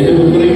Este Tienen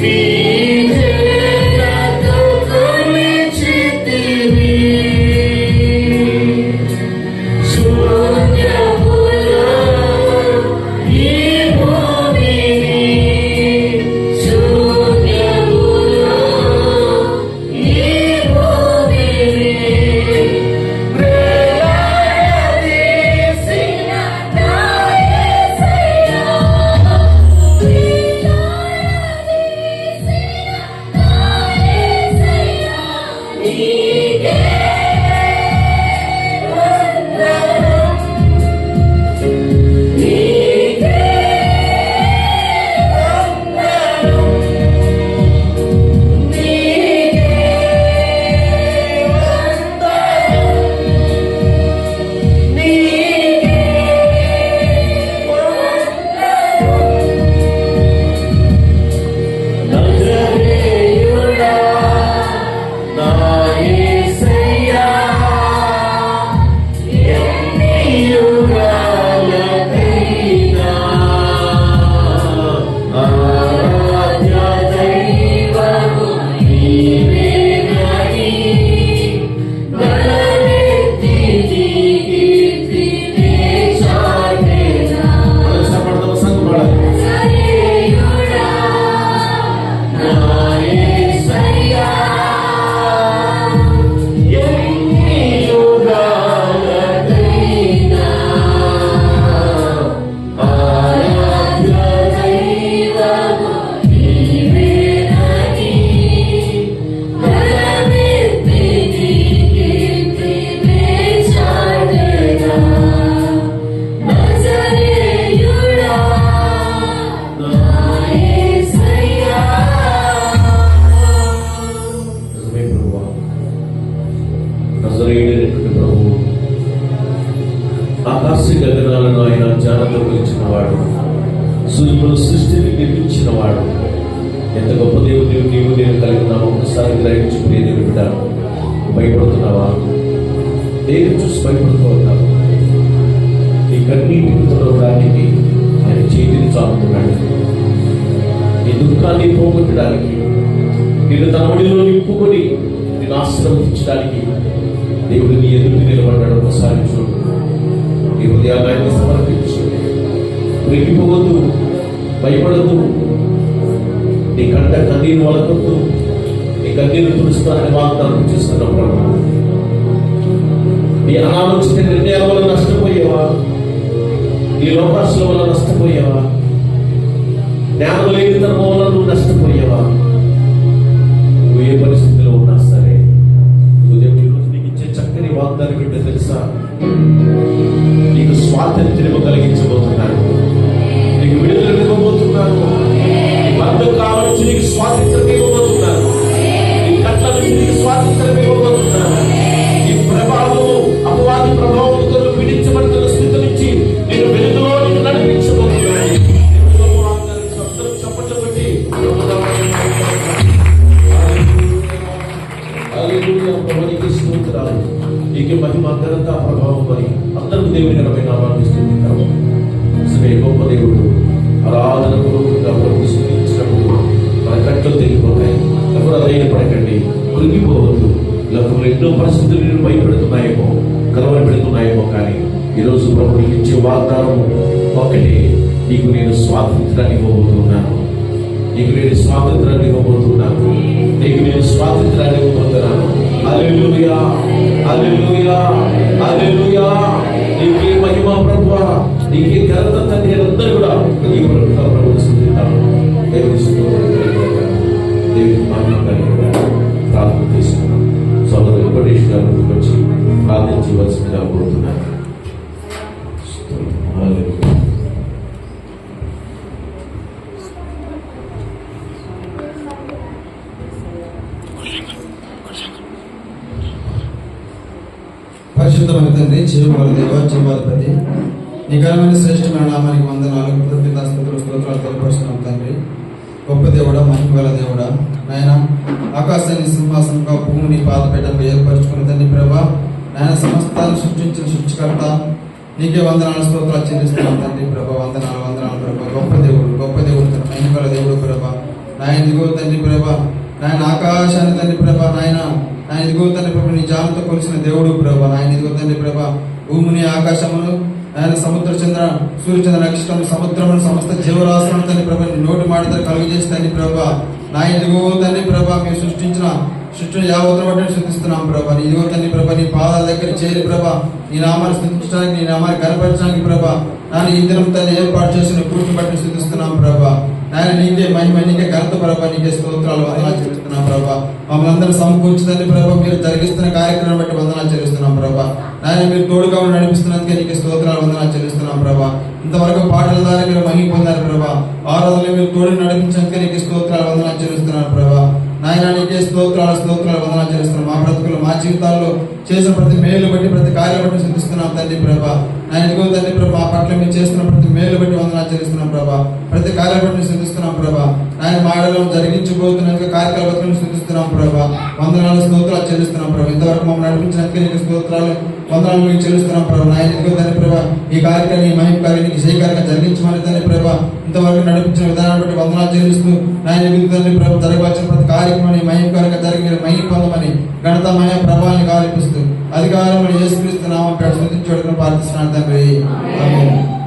fim. చూసి భయపడుతూ ఉన్నావు నీ కన్నీటిని తొలగడానికి ఆయన చేతిని చాపుతున్నాడు నీ దుఃఖాన్ని పోగొట్టడానికి నేను తన ఒడిలో నింపుకొని నేను ఆశ్రమించడానికి దేవుడు నీ ఎదురు నిలబడ్డాడు. ఒకసారి చూడు. నీ హృదయాన్ని ఆయనకు సమర్పించు. కృంగిపోవద్దు భయపడద్దు. నీ కంట కన్నీరు వలకొద్దు. నీ కన్నీరు తుడుస్తానని వాగ్దానం చేస్తున్న ప్రభు నీ అనాలోచిత నిర్ణయాల వల్ల నష్టపోయేవా నీ లోకాసుల వల్ల నష్టపోయేవా జ్ఞానం లేని తరం వల్ల నువ్వు నష్టపోయేవా నువ్వు ఏ పరిస్థితిలో ఉన్నా సరే ఉదయం ఈ రోజు నీకు ఇచ్చే చక్కని వాగ్దానం ఏంటో తెలుసా? నీకు స్వాతంత్ర్యం కలిగించబోతున్నాను. నీకు విడుదల ప్రభు నీకు వాగ్దానం ఒకటి నీకు నేను స్వాతంత్రాన్ని ఇవ్వబోతున్నాను నీకు నేను స్వాతంత్రాన్ని ఇవ్వబోతున్నాను నీకు నేను స్వాతంత్రాన్ని ఇవ్వబోతున్నాను అల్లెలుయా అల్లెలుయా అల్లెలుయా నీకే మహిమ ప్రభు నీకే ఘనత తండ్రి అందరూ కూడా ఈ ప్రభుత్వ ప్రభుత్వ స్థుతిద్దాం దేవుని స్తోత్రం మహిమ కలుగుగాక. ప్రార్థన చేసుకున్నాం సోదరు వెంకటేష్ గారు వచ్చి ప్రార్థించవలసిందిగా కోరుతున్నాను. పరిశుద్ధమైన తండ్రి జీవముల దేవ జీవాధిపతి. నిఘనమైన శ్రేష్టమైన నామానికి వందనాలు కృతజ్ఞతాస్తుతులు స్తోత్రాలు తెలియపరుస్తున్నాం తండ్రి. గొప్ప దేవుడ మహిమగల దేవుడ నాయన ఆకాశాన్ని సింహాసనంగా భూమిని పాదపేటకు ఏర్పరచుకున్న తండ్రి ప్రభా నాయన సమస్తాన్ని సృష్టించిన సృష్టికర్త నీకే వందనాలు స్తోత్రాలు చెల్లిస్తున్నాం తండ్రి ప్రభా వందనాలు వందనాలు ప్రభా. గొప్ప దేవుడు గొప్ప దేవుడు తన మహిమగల దేవుడు ప్రభా. నాయన దిగువ తండ్రి ప్రభా నాయన ఆకాశాన్ని తండ్రి ప్రభా నాయన ఆయన ఇదిగో తండ్రి ప్రభా నీ జాలతో కొలిసిన దేవుడు ప్రభా నాయన ఇదిగో తండ్రి ప్రభా భూమిని ఆకాశమును ఆయన సముద్ర చంద్ర సూర్యచంద్ర నక్షత్రం సముద్రమును సమస్త జీవరాశులను తండ్రి ప్రభా నీ నోటి మాటతో చేసి తండ్రి ప్రభా నా ఇదిగో తండ్రి ప్రభా మీరు సృష్టించిన చుట్టూ యావత్తు బట్టి శుద్ధిస్తున్నాం ప్రభా. నీ ఇదిగో ప్రభా నీ పాదాల దగ్గర చేరి ప్రభా నీ నామాన్ని స్థుతించడానికి నీ నామాన్ని కనపరచడానికి ప్రభా నాన్న ఈ దినం తల్లి ఏర్పాటు చేసిన పూర్తి బట్టి శుద్ధిస్తున్నాం ప్రభా. నాయన నీకే మహిమ నీకే ఘనత ప్రభా నీకే స్తోత్రాలు వందనాలు చెల్లిస్తున్నాం ప్రభా. మమ్మల్ని అందరూ సమకూర్చుదని ప్రభా. మీరు జరిగిస్తున్న కార్యక్రమం బట్టి వందనాలు చెల్లిస్తున్నాం ప్రభా. నాయన మీరు తోడుగా ఉండి నడిపిస్తున్నందుకే నీకు స్తోత్రాలు వందనాలు చెల్లిస్తున్నాం ప్రభా. ఇంతవరకు పాటల ద్వారా మీరు మహిమ పొందారు ప్రభా. రోజులు మీరు తోడు నడిపించినందుకే నీకు స్తోత్రాలు వందనాలు చెల్లిస్తున్నాను ప్రభా. నాయన నీకే స్తోత్రాలు స్తోత్రాలు వందనాలు చేస్తున్నాం. మా బ్రతుకులు మా జీవితాల్లో చేసిన ప్రతి మేలు బట్టి ప్రతి కార్యం బట్టి సిద్ధిస్తున్నాం తండ్రి ప్రభా. ఆయన ఇదిగో తండ్రి ప్రభా పట్ల మీరు చేస్తున్న ప్రతి మేలు బట్టి వందనాలు చెల్లిస్తున్నాం ప్రభా. ప్రతి కార్యం బట్టి సిద్ధిస్తున్నాం ప్రభా. ఆయన మాడలో జరిగించబోతున్న కార్యక్రమాలను సిద్ధిస్తున్నాం ప్రభా. వందనాలు స్తోత్రాలు చెల్లిస్తున్నాం ప్రభా. ఇంతవరకు మమ్మల్ని నడిపించినందుకే నీకు స్తోత్రాలు వందనాలు మీకు చెల్లిస్తున్నాం ప్రభా. ఆయన ఇదిగో తండ్రి ప్రభా ఈ కార్యక్రమం ఈ మహిమ కార్యం నీకు జరిగించమని తండ్రి ప్రభా ఇంతవరకు నడిపించిన విధానాన్ని బట్టి వందనాలు చెల్లిస్తూ ఆయన ఇదిగో తండ్రి ప్రభా జరగవలసిన ప్రతి కార్యక్రమాన్ని మహిమ కార్యంగా జరిగి మీరు మహిమ పొందమని ఘనత మహిమ ప్రభావాన్ని కాలిపిస్తూ అధికారం యేసుక్రీస్తు నామం పేట ప్రార్థిస్తున్నాను తండ్రి.